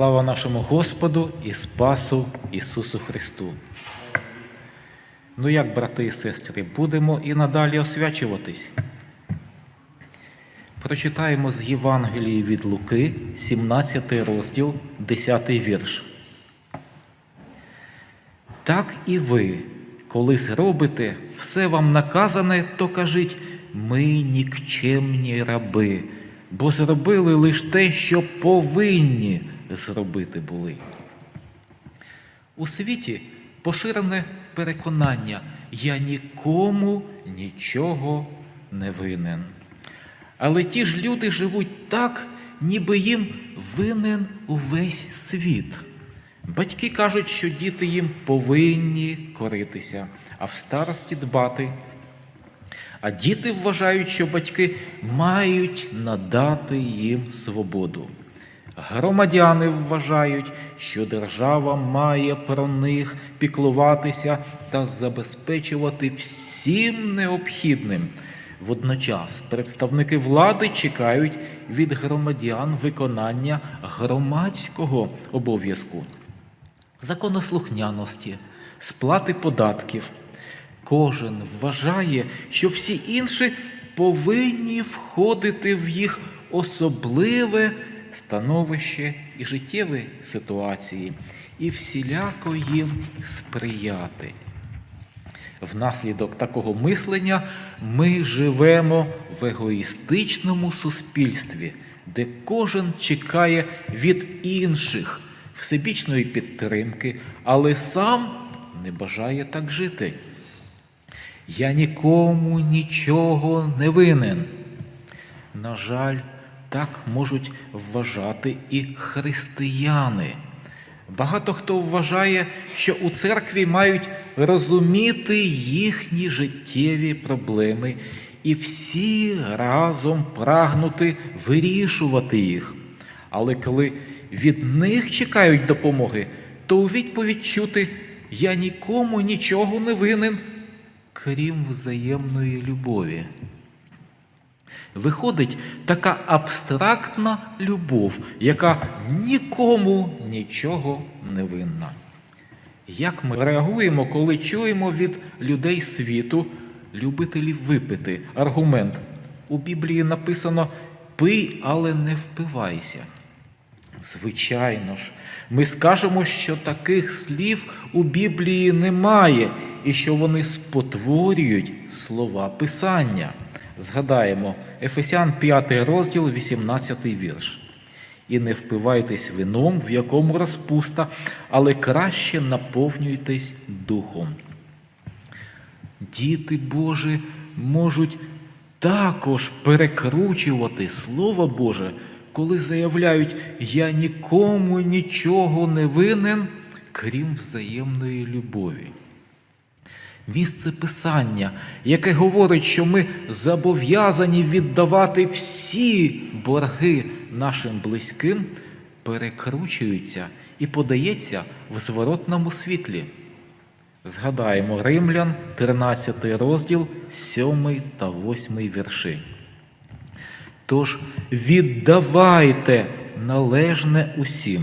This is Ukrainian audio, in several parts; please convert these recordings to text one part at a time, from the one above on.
Слава нашому Господу і Спасу Ісусу Христу. Ну як, брати і сестри, будемо і надалі освячуватись. Прочитаємо з Євангелії від Луки, 17 розділ, 10 вірш. Так і ви, коли зробите все вам наказане, то кажіть, ми нікчемні раби, бо зробили лише те, що повинні зробити були. У світі поширене переконання я нікому нічого не винен. Але ті ж люди живуть так, ніби їм винен увесь світ. Батьки кажуть, що діти їм повинні коритися, а в старості дбати. А діти вважають, що батьки мають надати їм свободу. Громадяни вважають, що держава має про них піклуватися та забезпечувати всім необхідним. Водночас представники влади чекають від громадян виконання громадського обов'язку, законослухняності, сплати податків. Кожен вважає, що всі інші повинні входити в їх особливе становище і життєві ситуації, і всіляко їм сприяти. Внаслідок такого мислення ми живемо в егоїстичному суспільстві, де кожен чекає від інших всебічної підтримки, але сам не бажає так жити. Я нікому нічого не винен. На жаль, так можуть вважати і християни. Багато хто вважає, що у церкві мають розуміти їхні життєві проблеми і всі разом прагнути вирішувати їх. Але коли від них чекають допомоги, то у відповідь чути я нікому нічого не винен, крім взаємної любові. Виходить така абстрактна любов, яка нікому нічого не винна. Як ми реагуємо, коли чуємо від людей світу, любителів випити, аргумент? У Біблії написано пий, але не впивайся. Звичайно ж, ми скажемо, що таких слів у Біблії немає і що вони спотворюють слова Писання. Згадаємо Ефесян 5 розділ, 18 вірш. І не впивайтесь вином, в якому розпуста, але краще наповнюйтесь духом. Діти Божі можуть також перекручувати Слово Боже, коли заявляють, я нікому нічого не винен, крім взаємної любові. Місце Писання, яке говорить, що ми зобов'язані віддавати всі борги нашим близьким, перекручується і подається в зворотному світлі. Згадаємо Римлян, 13 розділ, 7 та 8 вірші. Тож віддавайте належне усім.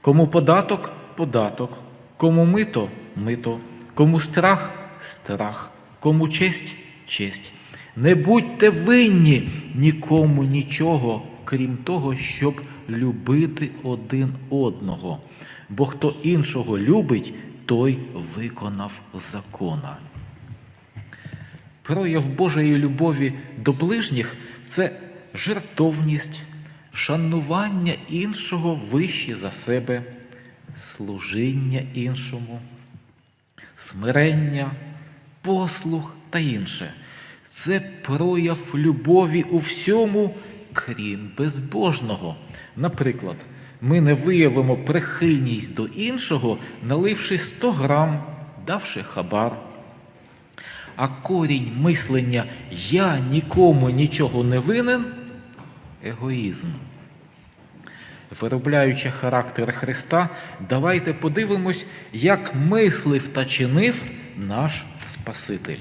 Кому податок податок, кому мито мито, кому страх страх, кому честь честь. Не будьте винні нікому нічого, крім того, щоб любити один одного. Бо хто іншого любить, той виконав закона. Прояв Божої любові до ближніх це жертовність, шанування іншого вище за себе, служіння іншому, смирення, послуг та інше. Це прояв любові у всьому, крім безбожного. Наприклад, ми не виявимо прихильність до іншого, наливши 100 грам, давши хабар. А корінь мислення Я нікому нічого не винен егоїзм. Виробляючи характер Христа, давайте подивимось, як мислив та чинив наш Спаситель.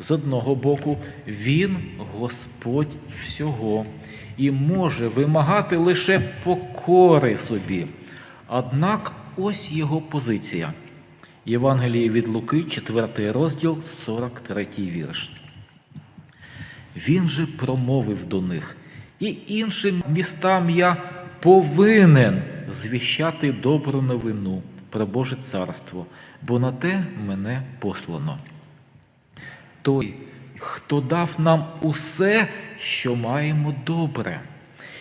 З одного боку, Він Господь всього і може вимагати лише покори собі. Однак ось його позиція. Євангеліє від Луки, 4 розділ, 43 вірш. Він же промовив до них, і іншим містам я повинен звіщати добру новину про Боже царство, бо на те мене послано. Той, хто дав нам усе, що маємо добре,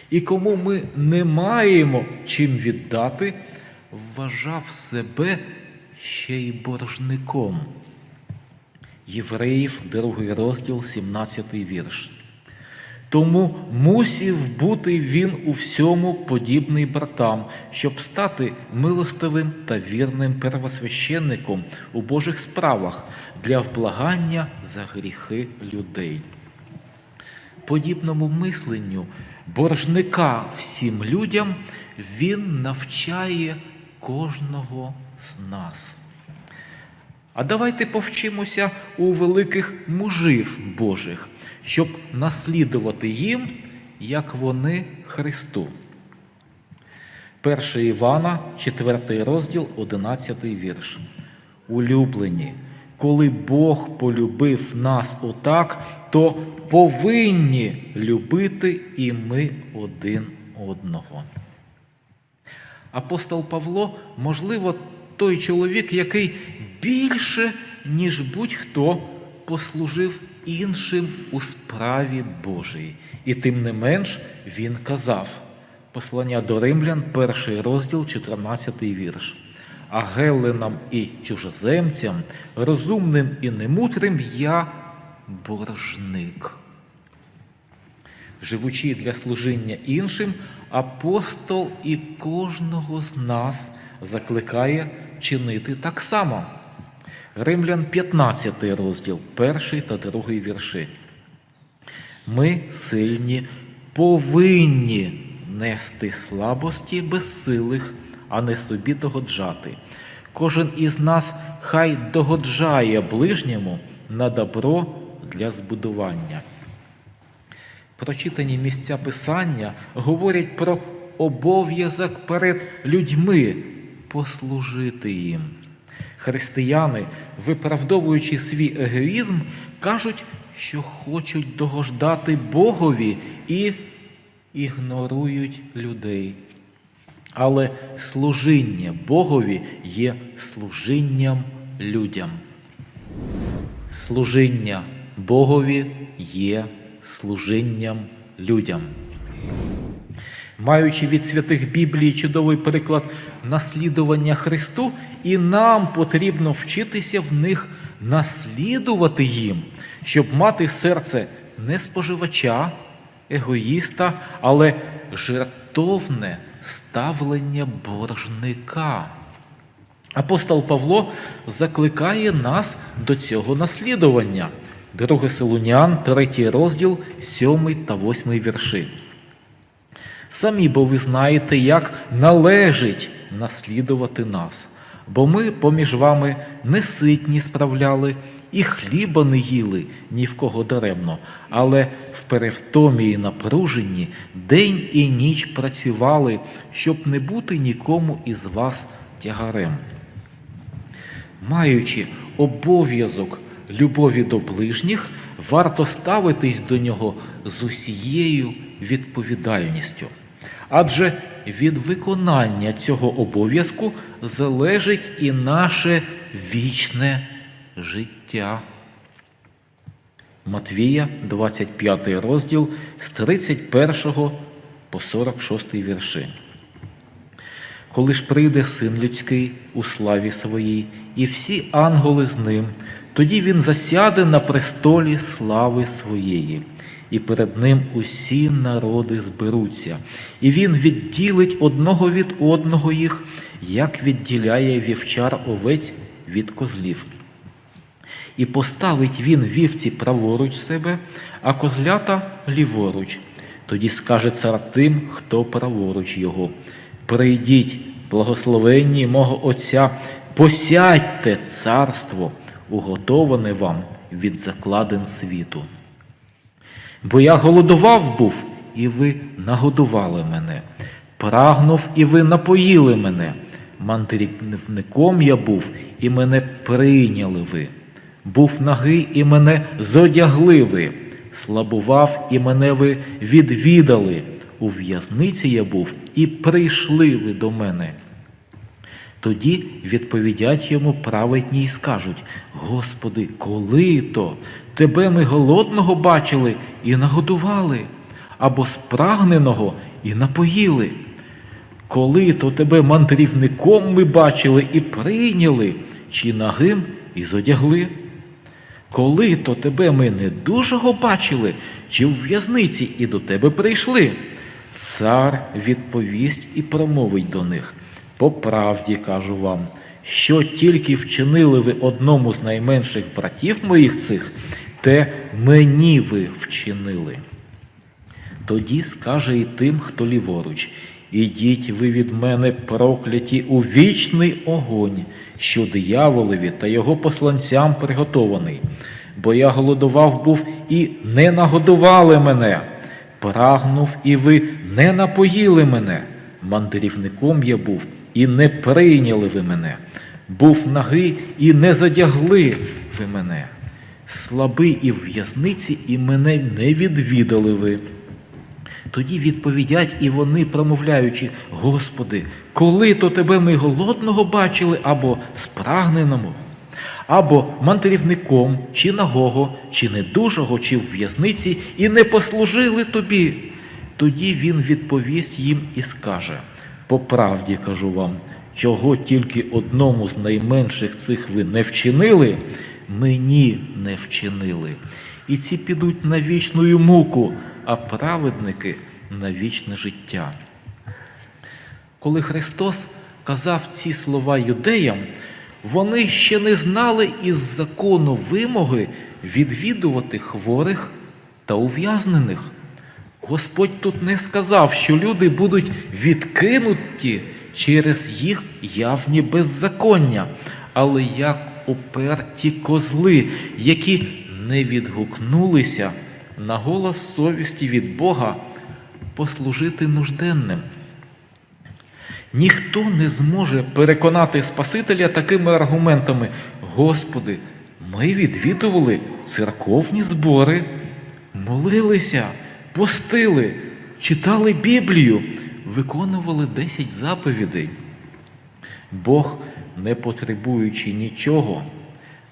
і кому ми не маємо чим віддати, вважав себе ще й боржником. Євреїв, другий розділ, 17 вірш. Тому мусів бути він у всьому подібний братам, щоб стати милостивим та вірним первосвященником у Божих справах для вблагання за гріхи людей. Подібному мисленню боржника всім людям він навчає кожного з нас. А давайте повчимося у великих мужів Божих, щоб наслідувати їм, як вони Христу. 1 Івана, 4 розділ, 11 вірш. Улюблені, коли Бог полюбив нас отак, то повинні любити і ми один одного. Апостол Павло, можливо, той чоловік, який більше, ніж будь-хто послужив іншим у справі Божій. І тим не менш він казав, послання до римлян, перший розділ, 14 вірш. А гелленам і чужоземцям, розумним і немудрим я боржник. Живучи для служіння іншим, апостол і кожного з нас закликає чинити так само. Римлян 15 розділ, перший та другий вірші. Ми сильні повинні нести слабості безсилих, а не собі догоджати. Кожен із нас хай догоджає ближньому на добро для збудування. Прочитані місця Писання говорять про обов'язок перед людьми послужити їм. Християни, виправдовуючи свій егоїзм, кажуть, що хочуть догождати Богові і ігнорують людей. Але служіння Богові є служінням людям. Служіння Богові є служінням людям. Маючи від святих Біблії чудовий приклад наслідування Христу, і нам потрібно вчитися в них наслідувати їм, щоб мати серце не споживача, егоїста, але жертовне ставлення боржника. Апостол Павло закликає нас до цього наслідування. 2 Солунян, 3 розділ, 7 та 8 вірші. Самі бо ви знаєте, як належить наслідувати нас, бо ми поміж вами не ситні справляли, і хліба не їли ні в кого даремно, але в перевтомі і напруженні день і ніч працювали, щоб не бути нікому із вас тягарем. Маючи обов'язок любові до ближніх, варто ставитись до нього з усією відповідальністю. Адже від виконання цього обов'язку залежить і наше вічне життя. Матвія, 25 розділ з 31 по 46 вірші. Коли ж прийде син людський у славі своїй, і всі ангели з ним, тоді він засяде на престолі слави своєї, і перед ним усі народи зберуться, і він відділить одного від одного їх, як відділяє вівчар овець від козлів. І поставить він вівці праворуч себе, а козлята ліворуч. Тоді скаже цар тим, хто праворуч його. Прийдіть, благословенні мого Отця, посядьте царство, уготоване вам від закладин світу. Бо я голодував був, і ви нагодували мене, прагнув, і ви напоїли мене. Мандрівником я був, і мене прийняли ви. Був нагий, і мене зодягли ви. Слабував, і мене ви відвідали. У в'язниці я був, і прийшли ви до мене. Тоді відповідять йому праведні й скажуть: Господи, коли то тебе ми голодного бачили і нагодували, або спрагненого і напоїли? Коли то тебе мандрівником ми бачили і прийняли, чи нагим і зодягли? Коли то тебе ми недужого бачили, чи в в'язниці і до тебе прийшли? Цар відповість і промовить до них. По правді кажу вам, що тільки вчинили ви одному з найменших братів моїх цих, те мені ви вчинили. Тоді скаже і тим, хто ліворуч, ідіть ви від мене прокляті у вічний огонь, що дияволові та його посланцям приготований. Бо я голодував був і не нагодували мене, прагнув, і ви не напоїли мене. Мандрівником я був, і не прийняли ви мене. Був нагий, і не задягли ви мене. Слабий і в в'язниці, і мене не відвідали ви. Тоді відповідять і вони, промовляючи, Господи, коли то тебе ми голодного бачили, або спрагненому, або мандрівником, чи нагого, чи недужого, чи в в'язниці, і не послужили тобі. Тоді він відповість їм і скаже: По правді кажу вам, чого тільки одному з найменших цих ви не вчинили, мені не вчинили. І ці підуть на вічну муку, а праведники на вічне життя. Коли Христос казав ці слова юдеям, вони ще не знали із закону вимоги відвідувати хворих та ув'язнених. Господь тут не сказав, що люди будуть відкинуті через їх явні беззаконня, але як уперті козли, які не відгукнулися на голос совісті від Бога послужити нужденним. Ніхто не зможе переконати Спасителя такими аргументами. Господи, ми відвідували церковні збори, молилися, постили, читали Біблію, виконували 10 заповідей. Бог, не потребуючи нічого,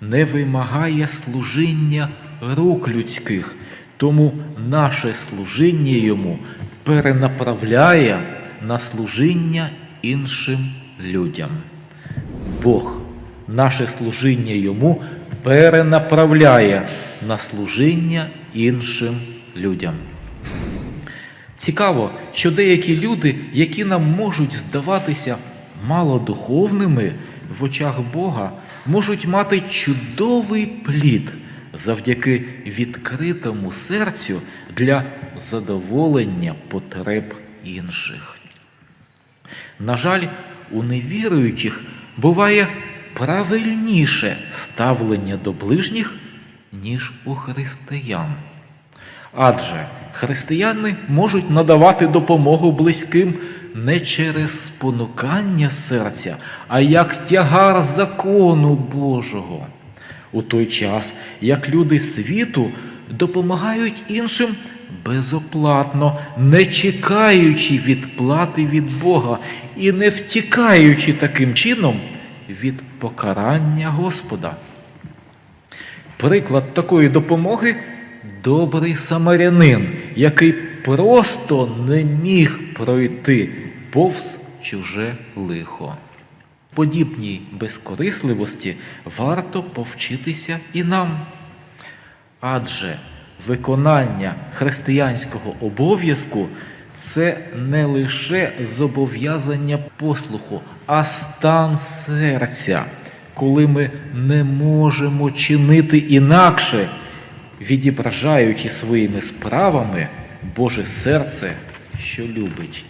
не вимагає служіння рук людських, тому наше служіння йому перенаправляє на служіння іншим людям. Бог наше служіння йому перенаправляє на служіння іншим людям. Цікаво, що деякі люди, які нам можуть здаватися малодуховними в очах Бога, можуть мати чудовий плід завдяки відкритому серцю для задоволення потреб інших. На жаль, у невіруючих буває правильніше ставлення до ближніх, ніж у християн. Адже християни можуть надавати допомогу близьким не через спонукання серця, а як тягар закону Божого. У той час, як люди світу допомагають іншим безоплатно, не чекаючи відплати від Бога і не втікаючи таким чином від покарання Господа. Приклад такої допомоги добрий самарянин, який просто не міг пройти повз чуже лихо. Подібній безкорисливості варто повчитися і нам. Адже виконання християнського обов'язку це не лише зобов'язання послуху, а стан серця, коли ми не можемо чинити інакше, відображаючи своїми справами Боже серце, що любить.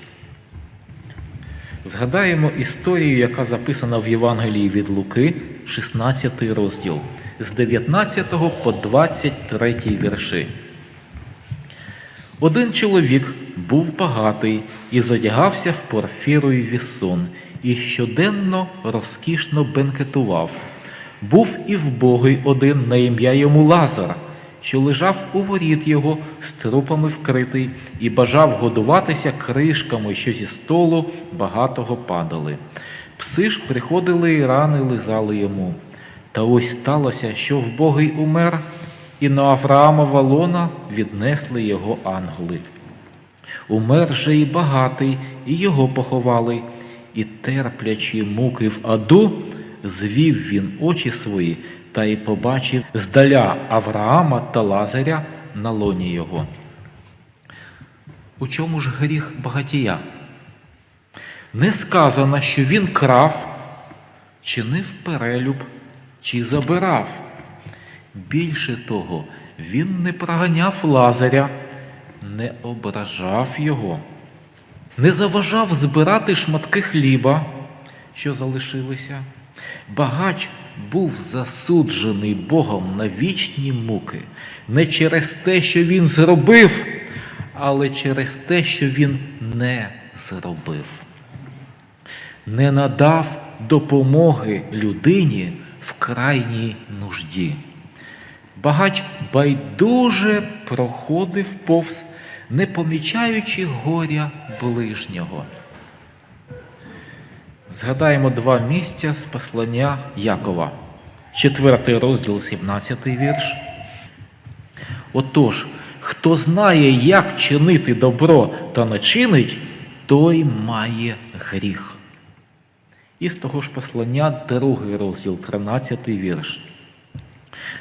Згадаємо історію, яка записана в Євангелії від Луки, 16 розділ з 19 по 23 вірші. Один чоловік був багатий і зодягався в порфіру й вісон, і щоденно розкішно бенкетував. Був і вбогий один на ім'я йому Лазар, що лежав у воріт його з трупами вкритий, і бажав годуватися кришками, що зі столу багатого падали. Пси ж приходили і рани лизали йому. Та ось сталося, що вбогий умер, і на Авраамова лона віднесли його ангели. Умер же і багатий, і його поховали, і терплячи муки в аду, звів він очі свої та й побачив здаля Авраама та Лазаря на лоні його. У чому ж гріх багатія? Не сказано, що він крав, чинив перелюб чи забирав. Більше того, він не проганяв Лазаря, не ображав його, не заважав збирати шматки хліба, що залишилися. Багач був засуджений Богом на вічні муки, не через те, що він зробив, але через те, що він не зробив. Не надав допомоги людині в крайній нужді. Багач байдуже проходив повз, не помічаючи горя ближнього. Згадаємо два місця з послання Якова, четвертий розділ, 17 вірш. Отож, хто знає, як чинити добро та не чинить, той має гріх. І з того ж послання, другий розділ, 13 вірш.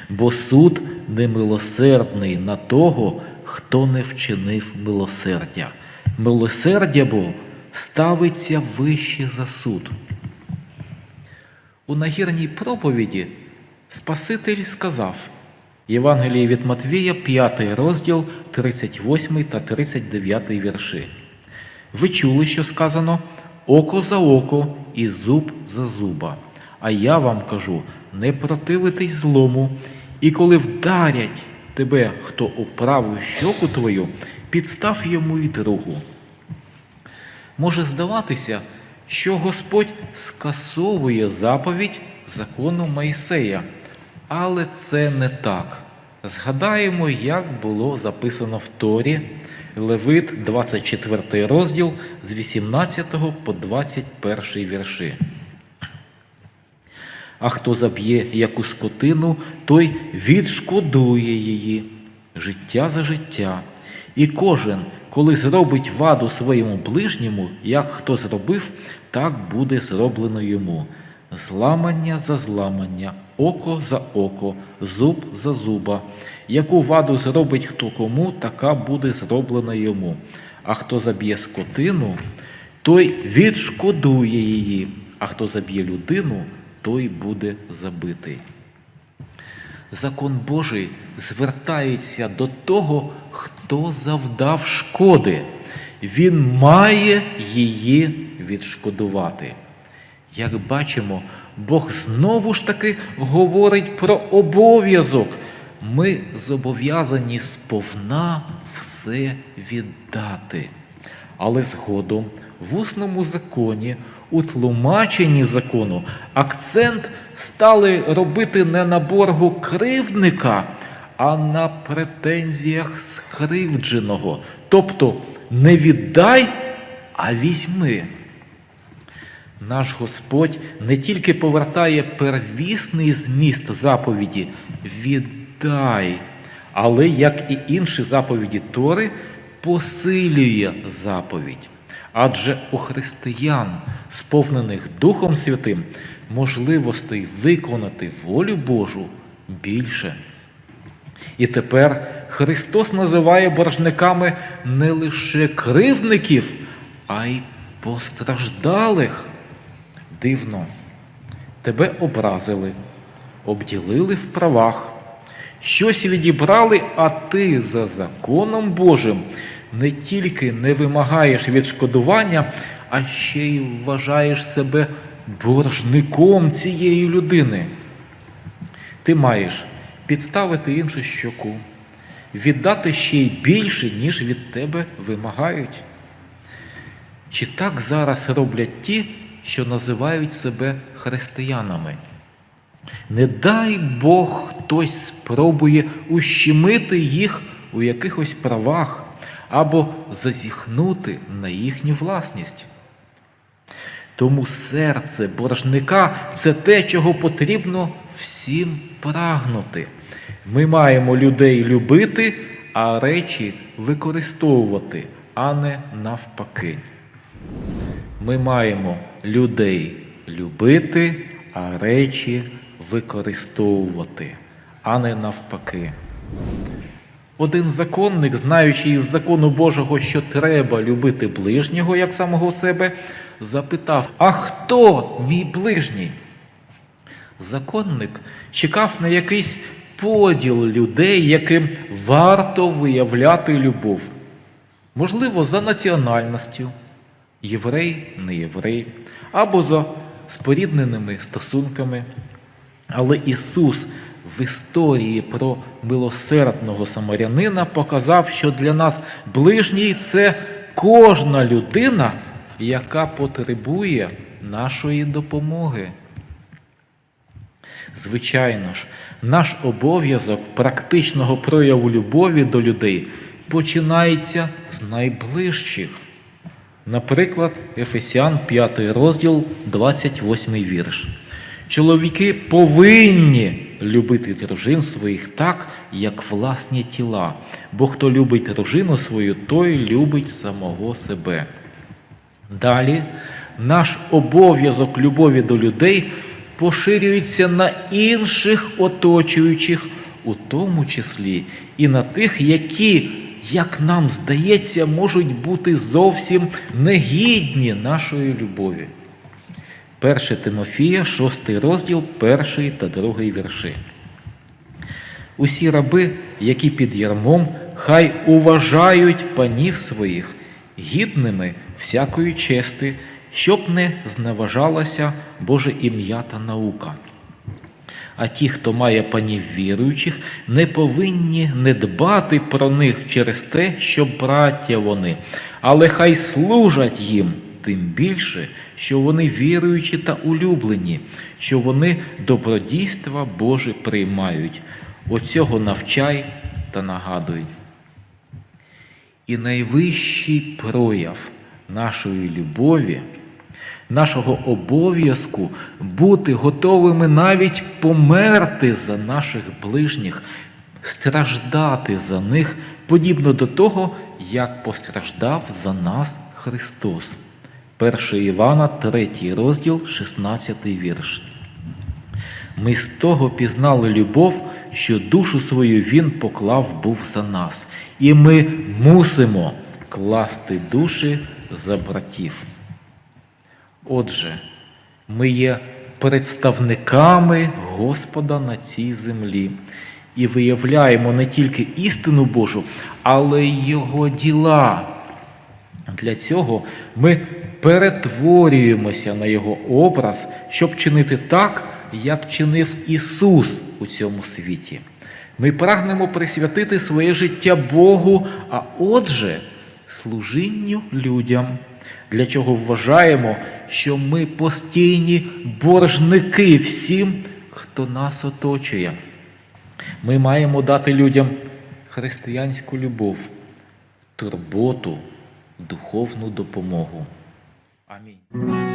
Бо суд немилосердний на того, хто не вчинив милосердя. Милосердя бо ставиться вище за суд. У нагірній проповіді Спаситель сказав Євангеліє від Матвія, 5 розділ, 38 та 39 вірші. Ви чули, що сказано око за око і зуб за зуба. А я вам кажу, не противитись злому, і коли вдарять тебе, хто у праву щоку твою, підстав йому і другу. Може здаватися, що Господь скасовує заповідь закону Майсея, але це не так. Згадаємо, як було записано в Торі, Левит, 24 розділ з 18 по 21 вірші. А хто заб'є яку скотину, той відшкодує її життя за життя. І кожен, коли зробить ваду своєму ближньому, як хто зробив, так буде зроблено йому. Зламання за зламання, око за око, зуб за зуба. Яку ваду зробить хто кому, така буде зроблена йому. А хто заб'є скотину, той відшкодує її, а хто заб'є людину, той буде забитий. Закон Божий звертається до того, хто завдав шкоди. Він має її відшкодувати. Як бачимо, Бог знову ж таки говорить про обов'язок. Ми зобов'язані сповна все віддати. Але згодом в усному законі, у тлумаченні закону, акцент стали робити не на боргу кривдника, а на претензіях скривдженого. Тобто не віддай, а візьми. Наш Господь не тільки повертає первісний зміст заповіді віддай, але, як і інші заповіді Тори, посилює заповідь. Адже у християн, сповнених Духом Святим, можливостей виконати волю Божу більше. І тепер Христос називає боржниками не лише кривдників, а й постраждалих. Дивно, тебе образили, обділили в правах, щось відібрали, а ти за законом Божим не тільки не вимагаєш відшкодування, а ще й вважаєш себе боржником цієї людини. Ти маєш підставити іншу щоку, віддати ще й більше, ніж від тебе вимагають. Чи так зараз роблять ті, що називають себе християнами? Не дай Бог хтось спробує ущемити їх у якихось правах або зазіхнути на їхню власність. Тому серце боржника це те, чого потрібно всім прагнути. Ми маємо людей любити, а речі використовувати, а не навпаки. Ми маємо людей любити, а речі використовувати, а не навпаки. Один законник, знаючи із закону Божого, що треба любити ближнього як самого себе, запитав: А хто мій ближній? Законник чекав на якийсь поділ людей, яким варто виявляти любов. Можливо, за національністю, єврей, не єврей, або за спорідненими стосунками. Але Ісус в історії про милосердного самарянина показав, що для нас ближній це кожна людина, яка потребує нашої допомоги. Звичайно ж, наш обов'язок практичного прояву любові до людей починається з найближчих. Наприклад, Ефесян 5 розділ, 28 вірш. Чоловіки повинні любити дружин своїх так, як власні тіла, бо хто любить дружину свою, той любить самого себе. Далі наш обов'язок любові до людей поширюється на інших оточуючих, у тому числі і на тих, які, як нам здається, можуть бути зовсім негідні нашої любові. 1 Тимофія, 6 розділ, 1 та 2 вірші. Усі раби, які під ярмом, хай уважають панів своїх гідними всякої чести, щоб не зневажалося Боже ім'я та наука. А ті, хто має панів віруючих, не повинні не дбати про них через те, що браття вони, але хай служать їм тим більше, що вони віруючі та улюблені, що вони добродійства Боже приймають. Оцього навчай та нагадуй. І найвищий прояв нашої любові, нашого обов'язку бути готовими навіть померти за наших ближніх, страждати за них, подібно до того, як постраждав за нас Христос. 1 Івана, 3 розділ, 16 вірш. Ми з того пізнали любов, що душу свою Він поклав був за нас, і ми мусимо класти душі за братів. Отже, ми є представниками Господа на цій землі і виявляємо не тільки істину Божу, але й Його діла. Для цього ми перетворюємося на Його образ, щоб чинити так, як чинив Ісус у цьому світі. Ми прагнемо присвятити своє життя Богу, а отже, служінню людям, для чого вважаємо, що ми постійні боржники всім, хто нас оточує. Ми маємо дати людям християнську любов, турботу, духовну допомогу. Амінь.